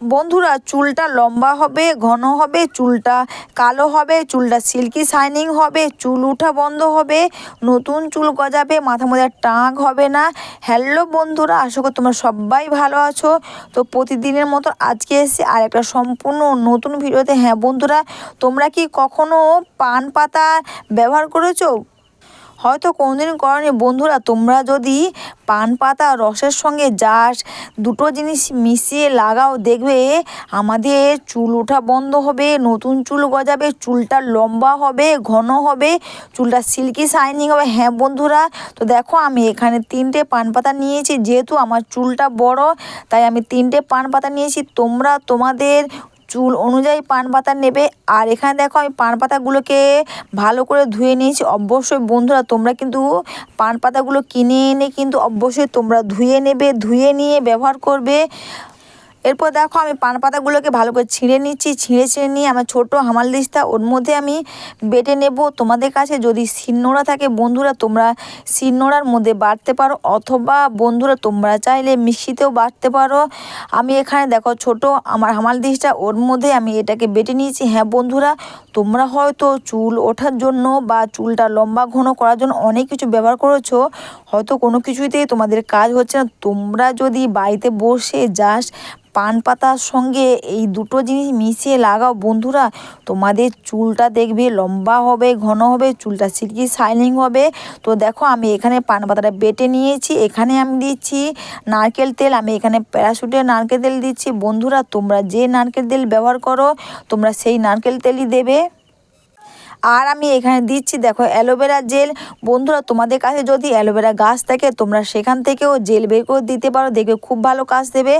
বন্ধুরা, চুলটা লম্বা হবে, ঘন হবে, চুলটা কালো হবে, চুলটা সিল্কি শাইনিং হবে, চুল উঠা বন্ধ হবে, নতুন চুল গজাবে, মাথা মধ্যে টাক হবে না। হ্যালো বন্ধুরা, আশা করি তোমরা সবাই ভালো আছো। তো প্রতিদিনের মতো আজকে এসে আর একটা সম্পূর্ণ নতুন ভিডিওতে হ্যাঁ বন্ধুরা, তোমরা কি কখনো পান পাতা ব্যবহার করেছ? হয়তো কোনোদিন করনি। বন্ধুরা, তোমরা যদি পান পাতা রসের সঙ্গে যাস দুটো জিনিস মিশিয়ে লাগাও, দেখবে আমাদের চুল ওঠা বন্ধ হবে, নতুন চুল গজাবে, চুলটা লম্বা হবে, ঘন হবে, চুলটা সিল্কি শাইনিং হবে। হ্যাঁ বন্ধুরা, তো দেখো আমি এখানে তিনটে পান পাতা নিয়েছি, যেহেতু আমার চুলটা বড়, তাই আমি তিনটে পান পাতা নিয়েছি। তোমরা তোমাদের চুল অনুযায়ী পান পাতা নেবে। আর এখানে দেখো আমি পান পাতাগুলোকে ভালো করে ধুয়ে নিয়েছি। অবশ্যই বন্ধুরা, তোমরা কিন্তু পান পাতাগুলো কিনে এনে কিন্তু অবশ্যই তোমরা ধুয়ে নেবে, ধুয়ে নিয়ে ব্যবহার করবে। এরপর দেখো আমি পান পাতাগুলোকে ভালো করে ছিঁড়ে নিচ্ছি, ছিঁড়ে ছিঁড়ে নিয়ে আমার ছোটো হামাল দিস্তা, ওর মধ্যে আমি বেটে নেব। তোমাদের কাছে যদি শিলনোড়া থাকে বন্ধুরা, তোমরা শিলনোড়ার মধ্যে বাটতে পারো, অথবা বন্ধুরা তোমরা চাইলে মিক্সিতেও বাটতে পারো। আমি এখানে দেখো ছোট আমার হামাল দিসটা ওর মধ্যে আমি এটাকে বেটে নিয়েছি। হ্যাঁ বন্ধুরা, তোমরা হয়তো চুল ওঠার জন্য বা চুলটা লম্বা ঘন করার জন্য অনেক কিছু ব্যবহার করেছ, হয়তো কোনো কিছুতেই তোমাদের কাজ হচ্ছে না। তোমরা যদি বাড়িতে বসে জাস্ট পান পাতার সঙ্গে এই দুটো জিনিস মিশিয়ে লাগাও। বন্ধুরা, তোমাদের চুলটা দেখবে লম্বা হবে, ঘন হবে, চুলটা সিল্কি শাইনিং হবে। তো দেখো, আমি এখানে পান পাতাটা বেটে নিয়েছি, এখানে আমি দিচ্ছি নারকেল তেল, আমি এখানে প্যারাশুটের নারকেল তেল দিচ্ছি। বন্ধুরা, তোমরা যে নারকেল তেল ব্যবহার করো, তোমরা সেই নারকেল তেলই দেবে। আর আমি এখানে দিচ্ছি, দেখো, অ্যালোভেরা জেল। বন্ধুরা, তোমাদের কাছে যদি অ্যালোভেরা গাছ থাকে, তোমরা সেখান থেকেও জেল বের করে দিতে পারো। দেখবে খুব ভালো কাজ দেবে।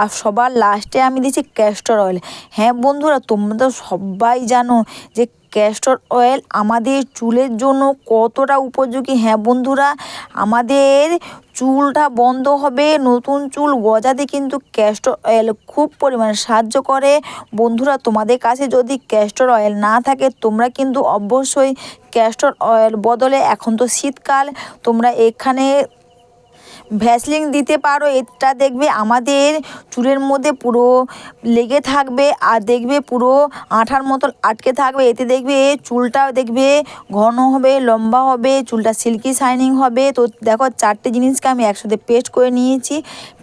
আর সবার লাস্টে আমি দিচ্ছি ক্যাস্টর অয়েল হ্যাঁ বন্ধুরা, তোমরা তো সবাই জানো যে ক্যাস্টর অয়েল আমাদের চুলের জন্য কতটা উপযোগী? হ্যাঁ বন্ধুরা, আমাদের চুলটা বন্ধ হবে, নতুন চুল গজাতে কিন্তু ক্যাস্টর অয়েল খুব পরিমাণে সাহায্য করে। বন্ধুরা, তোমাদের কাছে যদি ক্যাস্টর অয়েল না থাকে, তোমরা কিন্তু অবশ্যই ক্যাস্টর অয়েল বদলে এখন তো শীতকাল, তোমরা এখানে ভ্যাসলিন দিতে পারো, এটা দেখবে আমাদের চুলের মধ্যে পুরো লেগে থাকবে আর দেখবে পুরো আঠার মতন আটকে থাকবে। এতে দেখবে চুলটাও দেখবে ঘন হবে, লম্বা হবে, চুলটা সিল্কি শাইনিং হবে। তো দেখো, চারটে জিনিসকে আমি একসাথে পেস্ট করে নিয়েছি।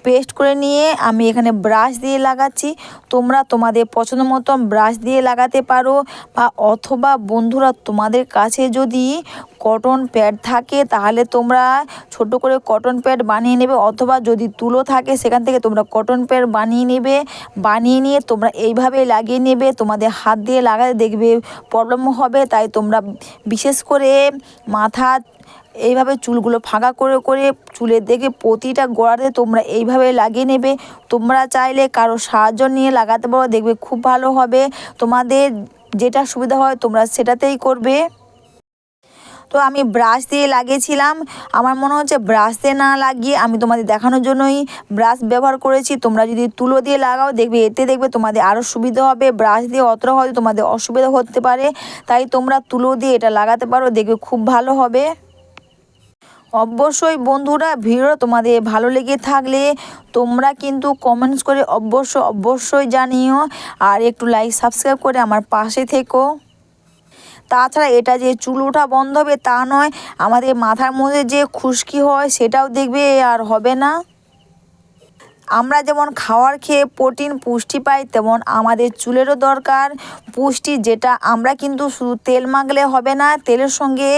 পেস্ট করে নিয়ে আমি এখানে ব্রাশ দিয়ে লাগাচ্ছি। তোমরা তোমাদের পছন্দ মতো ব্রাশ দিয়ে লাগাতে পারো বা অথবা বন্ধুরা তোমাদের কাছে যদি কটন প্যাড থাকে তাহলে তোমরা ছোট করে কটন প্যাড বানিয়ে নেবে অথবা যদি তুলো থাকে সেখান থেকে তোমরা কটন প্যাড বানিয়ে নেবে। বানিয়ে নিয়ে তোমরা এইভাবে লাগিয়ে নেবে, তোমাদের হাত দিয়ে লাগাতে দেখবে প্রবলেম হবে। তাই তোমরা বিশেষ করে মাথা এইভাবে চুলগুলো ফাঁকা করে করে চুলের দেখে প্রতিটা গোড়াতে তোমরা এইভাবে লাগিয়ে নেবে। তোমরা চাইলে কারও সাহায্য নিয়ে লাগাতে পারো, দেখবে খুব ভালো হবে। তোমাদের যেটা সুবিধা হয় তোমরা সেটাতেই করবে। তো আমি ব্রাশ দিয়ে লাগিয়েছিলাম। আমার মনে হচ্ছে ব্রাশ দিয়ে না লাগিয়ে আমি তোমাদের দেখানোর জন্যই ব্রাশ ব্যবহার করেছি। তোমরা যদি তুলো দিয়ে লাগাও, দেখবে এতে দেখবে তোমাদের আরও সুবিধা হবে। ব্রাশ দিয়ে অতটা হয়তো তোমাদের অসুবিধা হতে পারে। তাই তোমরা তুলো দিয়ে এটা লাগাতে পারো, দেখবে খুব ভালো হবে। অবশ্যই বন্ধুরা ভিডিও তোমাদের ভালো লেগে থাকলে তোমরা কিন্তু কমেন্টস করে অবশ্য অবশ্যই জানিও আর একটু লাইক সাবস্ক্রাইব করে আমার পাশে থেকো। তাছাড়া এটা যে চুল ওঠা বন্ধ হবে তা নয়, আমাদের মাথার মধ্যে যে খুশকি হয় সেটাও দেখবে আর হবে না। আমরা যেমন খাওয়ার খেয়ে প্রোটিন পুষ্টি পাই, তেমন আমাদের চুলেরও দরকার পুষ্টি, যেটা আমরা কিন্তু শুধু তেল মাখলে হবে না। তেলের সঙ্গে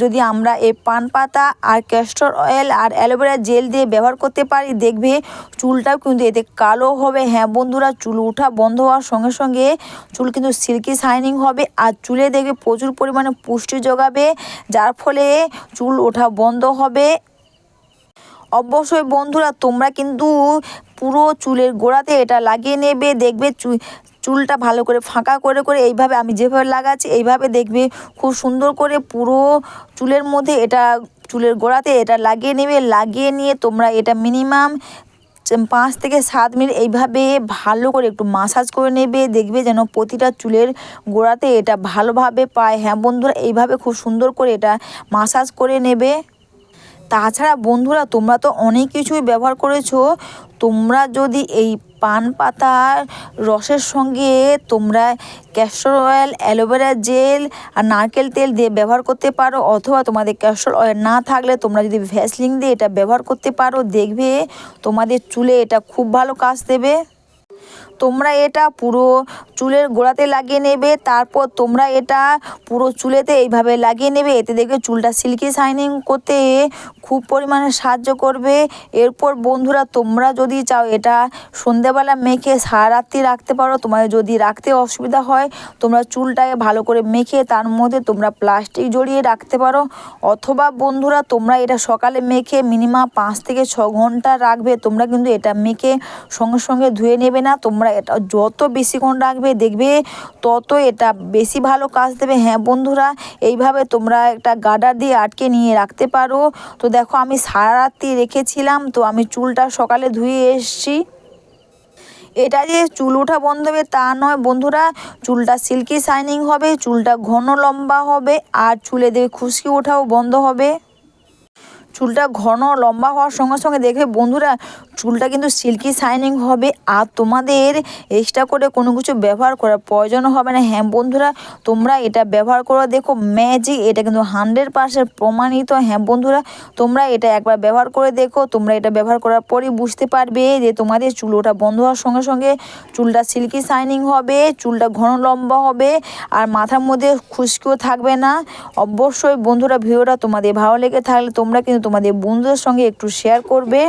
যদি আমরা এই পান পাতা আর ক্যাস্টর অয়েল আর অ্যালোভেরা জেল দিয়ে ব্যবহার করতে পারি, দেখবে চুলটাও কিন্তু এতে কালো হবে। হ্যাঁ বন্ধুরা, চুল ওঠা বন্ধ হওয়ার সঙ্গে সঙ্গে চুল কিন্তু সিল্কি শাইনিং হবে আর চুলে দেখবে প্রচুর পরিমাণে পুষ্টি যোগাবে, যার ফলে চুল ওঠা বন্ধ হবে। অবশ্যই বন্ধুরা, তোমরা কিন্তু পুরো চুলের গোড়াতে এটা লাগিয়ে নেবে, দেখবে চুলটা ভালো করে ফাঁকা করে করে এইভাবে আমি যেভাবে লাগাচ্ছি, এইভাবে দেখবে খুব সুন্দর করে পুরো চুলের মধ্যে এটা, চুলের গোড়াতে এটা লাগিয়ে নেবে, লাগিয়ে নিয়ে তোমরা এটা মিনিমাম পাঁচ থেকে সাত মিনিট এইভাবে ভালো করে একটু মাসাজ করে নেবে, দেখবে যেন প্রতিটা চুলের গোড়াতে এটা ভালোভাবে পায়। হ্যাঁ বন্ধুরা, এইভাবে খুব সুন্দর করে এটা মাসাজ করে নেবে। তাছাড়া বন্ধুরা, তোমরা তো অনেক কিছুই ব্যবহার করেছ। তোমরা যদি এই পান পাতার রসের সঙ্গে তোমরা castor oil aloe vera gel নারকেল তেল দিয়ে ব্যবহার করতে পারো অথবা তোমাদের ক্যাস্টর অয়েল না থাকলে তোমরা যদি ভ্যাসলিং দিয়ে এটা ব্যবহার করতে পারো, দেখবে তোমাদের চুলে এটা খুব ভালো কাজ দেবে। তোমরা এটা পুরো চুলের গোড়াতে লাগিয়ে নেবে, তারপর তোমরা এটা পুরো চুলেতে এইভাবে লাগিয়ে নেবে, এতে দেখবে চুলটা সিল্কি শাইনিং করতে খুব পরিমাণে সাহায্য করবে। এরপর বন্ধুরা, তোমরা যদি চাও এটা সন্ধেবেলা মেখে সারা রাত্রি রাখতে পারো তোমাদের যদি রাখতে অসুবিধা হয়, তোমরা চুলটাকে ভালো করে মেখে তার মধ্যে তোমরা প্লাস্টিক জড়িয়ে রাখতে পারো। অথবা বন্ধুরা, তোমরা এটা সকালে মেখে মিনিমাম পাঁচ থেকে ছ ঘণ্টা রাখবে, তোমরা কিন্তু এটা মেখে সঙ্গে সঙ্গে ধুয়ে নেবে না, তোমরা এটা যত বেশিক্ষণ রাখবে দেখবে তত এটা বেশি ভালো কাজ দেবে। হ্যাঁ বন্ধুরা, এইভাবে তোমরা একটা গার্ডার দিয়ে আটকে নিয়ে রাখতে পারো। তো দেখো আমি সারা রাত্রি রেখেছিলাম, তো আমি চুলটা সকালে ধুয়ে এসেছি। এটা যে চুল ওঠা বন্ধ হবে তা নয় বন্ধুরা, চুলটা সিল্কি শাইনিং হবে, চুলটা ঘন লম্বা হবে, আর চুলে দেবে খুশকি ওঠাও বন্ধ হবে। চুলটা ঘন লম্বা হওয়ার সঙ্গে সঙ্গে দেখবে বন্ধুরা, চুলটা কিন্তু সিল্কি শাইনিং হবে। আর তোমাদের এক্সট্রা করে কোনো কিছু ব্যবহার করার প্রয়োজন হবে না। হ্যাঁ বন্ধুরা, তোমরা এটা ব্যবহার করে দেখো ম্যাজিক এটা কিন্তু হান্ড্রেড পার্সেন্ট প্রমাণিত। হ্যাঁ বন্ধুরা, তোমরা এটা একবার ব্যবহার করে দেখো, তোমরা এটা ব্যবহার করার পরই বুঝতে পারবে যে তোমাদের চুল ওটা বন্ধ হওয়ার সঙ্গে সঙ্গে চুলটা সিল্কি শাইনিং হবে, চুলটা ঘন লম্বা হবে, আর মাথার মধ্যে খুশকিও থাকবে না। অবশ্যই বন্ধুরা, ভিডিওটা তোমাদের ভালো লেগে থাকলে তোমরা কিন্তু তোমাদের বন্ধুদের সঙ্গে একটু শেয়ার করবে।